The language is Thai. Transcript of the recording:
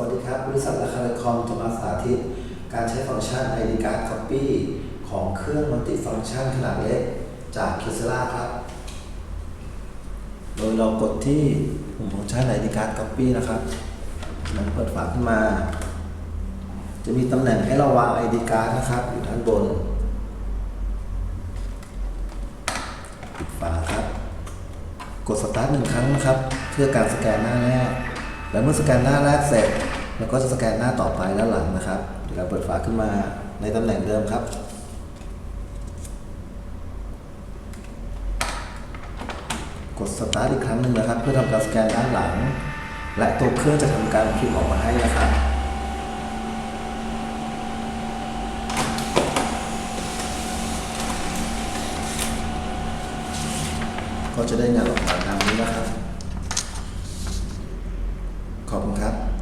วัสดีครับ บริษัทราคาคอมจะมาสาธิต การใช้ฟังก์ชัน ID Card Copy ของเครื่องมัลติฟังก์ชันขนาดเล็ก จาก k ค s e l a ครับ โดยเรากดที่ปุ่มฟังก์ชัน ID Card Copy นะครับ มันเปิดฝาขึ้นมา จะมีตำแหน่งให้เราวาง ID Card นะครับ อยู่ด้านบนปิดฝาครับ กดสตาร์ทหนึ่งครั้งนะครับ เพื่อการสแกนหน้าแรก แล้วเมื่อสแกนหน้าแรกเสร็จแล้วก็จะสแกนหน้าต่อไปและหลังนะครับ เดี๋ยวเราเปิดฝาขึ้นมาในตำแหน่งเดิมครับ กดสตาร์ทอีกครั้งหนึ่งนะครับ เพื่อทำการสแกนด้านหลัง และตัวเครื่องจะทำการพิมพ์ออกมาให้นะครับก็จะได้งานออกมาตามนี้นะครับ ขอบคุณครับ